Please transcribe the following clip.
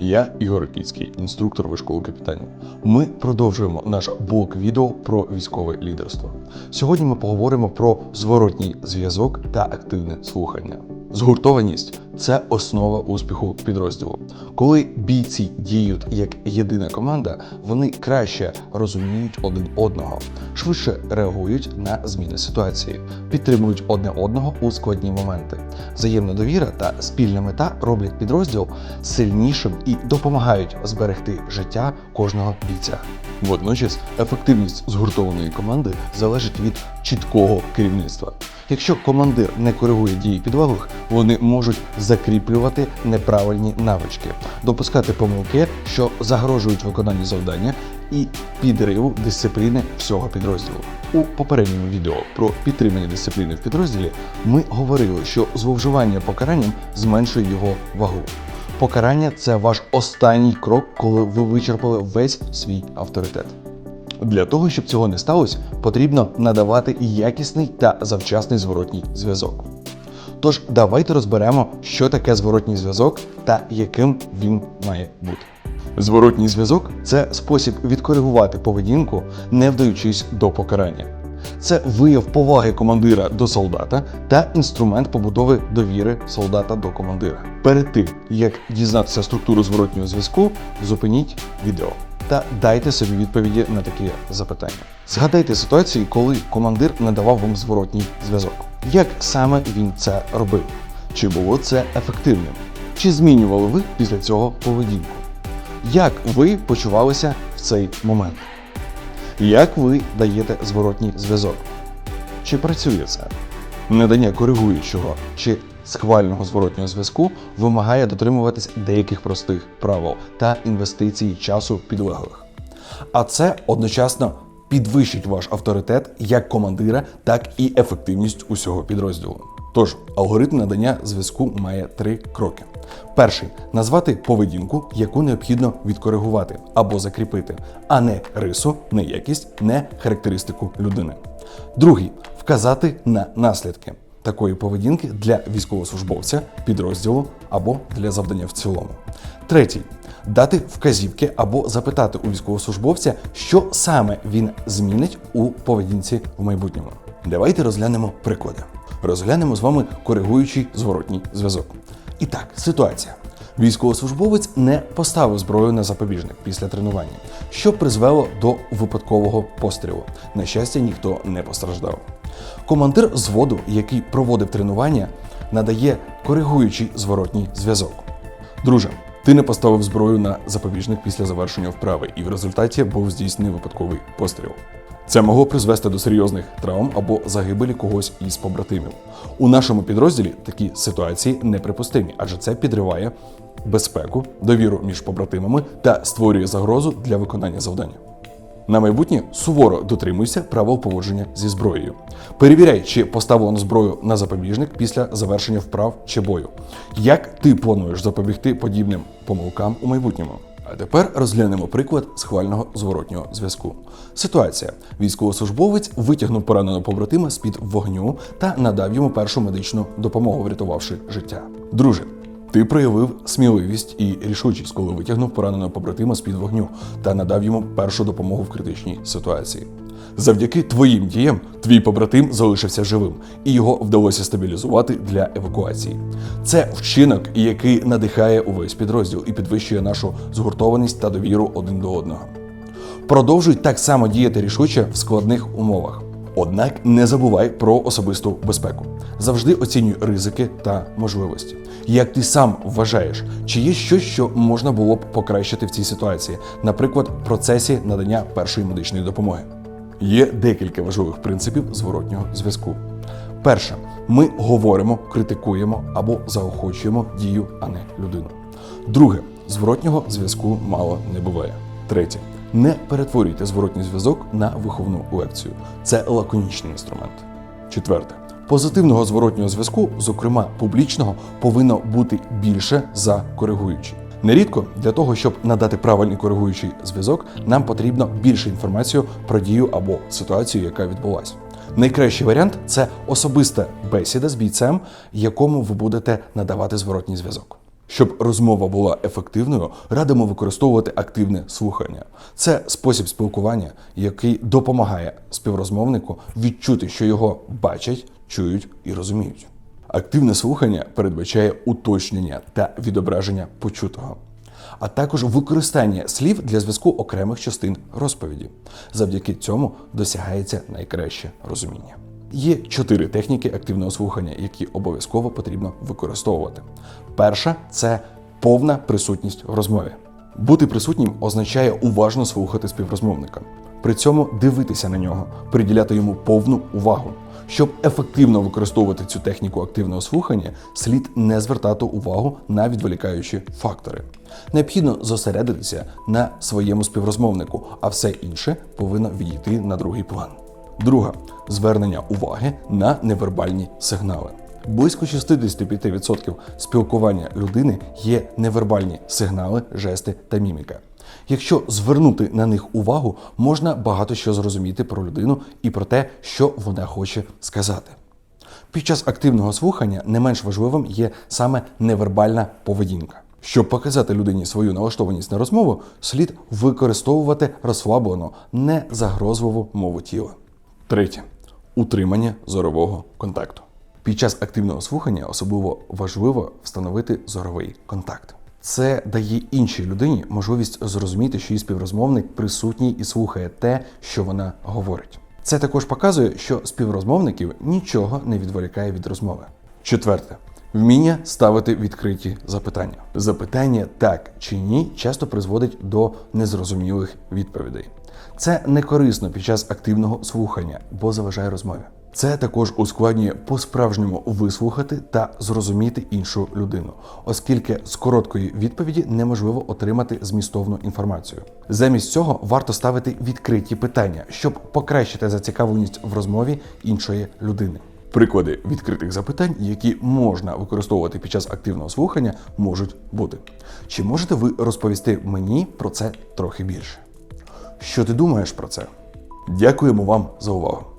Я Ігор Кіцький, інструктор вишколи капітанів. Ми продовжуємо наш блок відео про військове лідерство. Сьогодні ми поговоримо про зворотній зв'язок та активне слухання. Згуртованість це основа успіху підрозділу. Коли бійці діють як єдина команда, вони краще розуміють один одного, швидше реагують на зміни ситуації, підтримують одне одного у складні моменти. Взаємна довіра та спільна мета роблять підрозділ сильнішим і допомагають зберегти життя кожного бійця. Водночас ефективність згуртованої команди залежить від чіткого керівництва. Якщо командир не коригує дії підлеглих, вони можуть закріплювати неправильні навички, допускати помилки, що загрожують виконанню завдання і підриву дисципліни всього підрозділу. У попередньому відео про підтримання дисципліни в підрозділі ми говорили, що зловживання покаранням зменшує його вагу. Покарання це ваш останній крок, коли ви вичерпали весь свій авторитет. Для того, щоб цього не сталося, потрібно надавати якісний та завчасний зворотній зв'язок. Тож давайте розберемо, що таке зворотній зв'язок та яким він має бути. Зворотній зв'язок це спосіб відкоригувати поведінку, не вдаючись до покарання. Це вияв поваги командира до солдата та інструмент побудови довіри солдата до командира. Перед тим як дізнатися структуру зворотнього зв'язку, зупиніть відео та дайте собі відповіді на такі запитання. Згадайте ситуації, коли командир надавав вам зворотній зв'язок. Як саме він це робив? Чи було це ефективним? Чи змінювали ви після цього поведінку? Як ви почувалися в цей момент? Як ви даєте зворотній зв'язок? Чи працює це? Надання коригуючого чи схвального зворотнього зв'язку вимагає дотримуватись деяких простих правил та інвестицій часу підлеглих. А це одночасно підвищить ваш авторитет як командира, так і ефективність усього підрозділу. Тож, алгоритм надання зв'язку має три кроки. Перший назвати поведінку, яку необхідно відкоригувати або закріпити, а не рису, не якість, не характеристику людини. Другий вказати на наслідки такої поведінки для військовослужбовця, підрозділу або для завдання в цілому. Третій дати вказівки або запитати у військовослужбовця, що саме він змінить у поведінці в майбутньому. Давайте розглянемо приклади. Розглянемо з вами коригуючий зворотній зв'язок. І так, ситуація. Військовослужбовець не поставив зброю на запобіжник після тренування, що призвело до випадкового пострілу. На щастя, ніхто не постраждав. Командир зводу, який проводив тренування, надає коригуючий зворотній зв'язок. Друже, ти не поставив зброю на запобіжник після завершення вправи, і в результаті був здійснений випадковий постріл. Це могло призвести до серйозних травм або загибелі когось із побратимів. У нашому підрозділі такі ситуації неприпустимі, адже це підриває безпеку, довіру між побратимами та створює загрозу для виконання завдання. На майбутнє суворо дотримуйся правил поводження зі зброєю. Перевіряй, чи поставлено зброю на запобіжник після завершення вправ чи бою. Як ти плануєш запобігти подібним помилкам у майбутньому? А тепер розглянемо приклад схвального зворотнього зв'язку. Ситуація: військовослужбовець витягнув пораненого побратима з під вогню та надав йому першу медичну допомогу, врятувавши життя. Друже, ти проявив сміливість і рішучість, коли витягнув пораненого побратима з під вогню та надав йому першу допомогу в критичній ситуації. Завдяки твоїм діям твій побратим залишився живим, і його вдалося стабілізувати для евакуації. Це вчинок, який надихає увесь підрозділ і підвищує нашу згуртованість та довіру один до одного. Продовжуй так само діяти рішуче в складних умовах. Однак не забувай про особисту безпеку. Завжди оцінюй ризики та можливості. Як ти сам вважаєш, чи є щось, що можна було б покращити в цій ситуації, наприклад, в процесі надання першої медичної допомоги? Є декілька важливих принципів зворотнього зв'язку. Перше, ми говоримо, критикуємо або заохочуємо дію, а не людину. Друге, зворотнього зв'язку мало не буває. Третє. Не перетворюйте зворотній зв'язок на виховну лекцію. Це лаконічний інструмент. Четверте. Позитивного зворотнього зв'язку, зокрема публічного, повинно бути більше за коригуючий. Нерідко для того, щоб надати правильний коригуючий зв'язок, нам потрібно більше інформації про дію або ситуацію, яка відбулася. Найкращий варіант це особиста бесіда з бійцем, якому ви будете надавати зворотній зв'язок. Щоб розмова була ефективною, радимо використовувати активне слухання. Це спосіб спілкування, який допомагає співрозмовнику відчути, що його бачать, чують і розуміють. Активне слухання передбачає уточнення та відображення почутого, а також використання слів для зв'язку окремих частин розповіді. Завдяки цьому досягається найкраще розуміння. Є чотири техніки активного слухання, які обов'язково потрібно використовувати. Перша це повна присутність в розмові. Бути присутнім означає уважно слухати співрозмовника, при цьому дивитися на нього, приділяти йому повну увагу. Щоб ефективно використовувати цю техніку активного слухання, слід не звертати увагу на відволікаючі фактори. Необхідно зосередитися на своєму співрозмовнику, а все інше повинно відійти на другий план. Друга звернення уваги на невербальні сигнали. Близько 65% спілкування людини є невербальні сигнали, жести та міміка. Якщо звернути на них увагу, можна багато що зрозуміти про людину і про те, що вона хоче сказати. Під час активного слухання не менш важливим є саме невербальна поведінка. Щоб показати людині свою налаштованість на розмову, слід використовувати розслаблену, незагрозливу мову тіла. Третє утримання зорового контакту. Під час активного слухання особливо важливо встановити зоровий контакт. Це дає іншій людині можливість зрозуміти, що її співрозмовник присутній і слухає те, що вона говорить. Це також показує, що співрозмовників нічого не відволікає від розмови. Четверте. Вміння ставити відкриті запитання. Запитання так чи ні часто призводить до незрозумілих відповідей. Це не корисно під час активного слухання, бо заважає розмові. Це також ускладнює по-справжньому вислухати та зрозуміти іншу людину, оскільки з короткої відповіді неможливо отримати змістовну інформацію. Замість цього варто ставити відкриті питання, щоб покращити зацікавленість в розмові іншої людини. Приклади відкритих запитань, які можна використовувати під час активного слухання, можуть бути. Чи можете ви розповісти мені про це трохи більше? Що ти думаєш про це? Дякуємо вам за увагу.